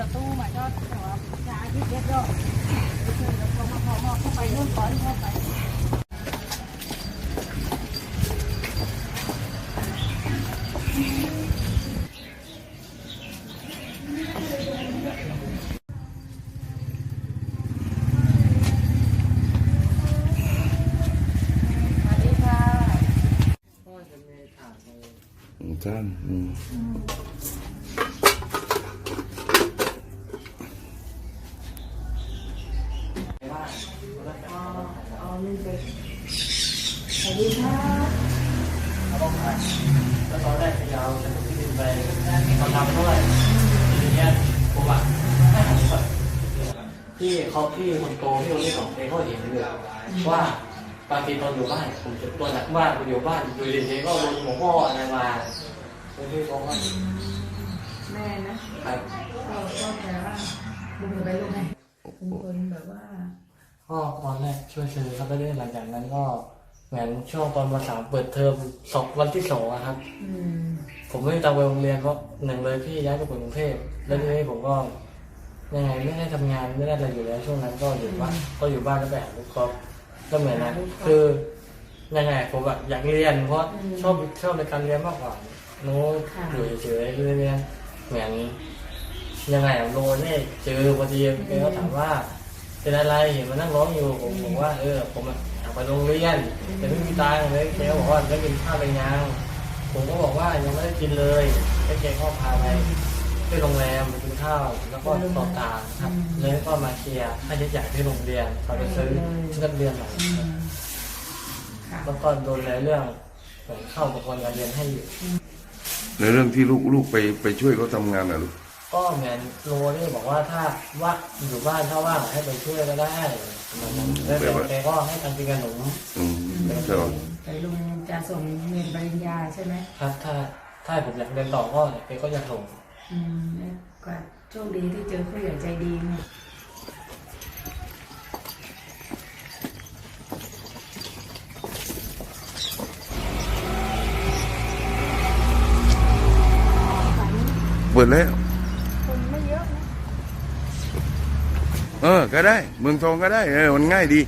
รถตู้มาจอดแต่ว่าจะอาทิตย์เดี แล้วก็อ๋ออ๋อนี่เป็นสวัสดีค่ะเขาบอกว่าแล้วตอนแรกจะเอาจากที่ดินไปเขาทำด้วยทีเนี้ยผมอะให้ผมแบบพี่เขาพี่คนโตพี่คนที่สองเองเขาเห็นเลยว่าบางทีตอนอยู่บ้านผมจะตัวหนักบ้านผมอยู่บ้านอยู่ดีๆก็โดนหมอพ่ออะไรมาผมพี่บอกว่าแม่นะครับก็ก็แปลว่าลุงจะไปลูกไงเป็นคนแบบว่า ก็ตอนแรกช่วยซื้อครับแล้วเรื่องหลังจากนั้นก็เหมือนช่วงตอนมสามเปิดเทอมสองวันที่สองอะครับ อืม ผมไม่ได้ตามไปโรงเรียนเพราะหนึ่งเลยพี่ย้ายไปกรุงเทพแล้วทีนี้ผมก็ยังไงไม่ได้ทำงานไม่ได้อะไรอยู่แล้ว ช่วงนั้นก็อยู่บ้านก็อยู่บ้านแล้วแบบลูกกอล์ฟก็เหมือนนั้นคือยังไงผมแบบอยากเรียน เพราะชอบชอบในการเรียนมากกว่าโน้ตอยู่เฉยๆเรียนเหมือนยังไงอะโน้ตเนี่ยเจอพอดีแกก็ถามว่า เป็นอะไรเห็นมันนั่งร้องอยู่ผมบอกว่าเออผมอะอยากไปโรงเรียนแต่ไม่มีตังค์เลยแกก็บอกว่าไม่กินข้าวไปยังผมก็บอกว่ายังไม่ได้กินเลยแล้วแกก็พาไปที่โรงแรมไปกินข้าวแล้วก็ต่อตางค์ครับเลยก็มาเคลียร์ค่าใช้จ่ายที่โรงเรียนเขาไปซื้อชุดนักเรียนใหม่อืมค่ะแล้วก็โดนในเรื่องเหมือนเข้าอุปกรณ์การเรียนให้อยู่ในเรื่องที่ลูกลูกไปไปช่วยเขาทำงานน่ะลูก ก็เหมือนโรนี่บอกว่าถ้าว่าอยู่บ้านถ้าว่างให้ไปช่วยก็ได้ประมาณนั้นแล้วแต่แกก็ให้ทำกินขนมอืมใช่ป่ะแต่ลุงจะส่งเงินปริญญาใช่ไหมครับถ้าถ้าผมอยากเรียนต่อก็แกก็จะส่งอืมแล้วก็โชคดีที่เจอผู้ใหญ่ใจดีไงเปิดแล้ว คนไม่ เออ ก็ได้ เมืองทองก็ได้ เออ มันง่ายดี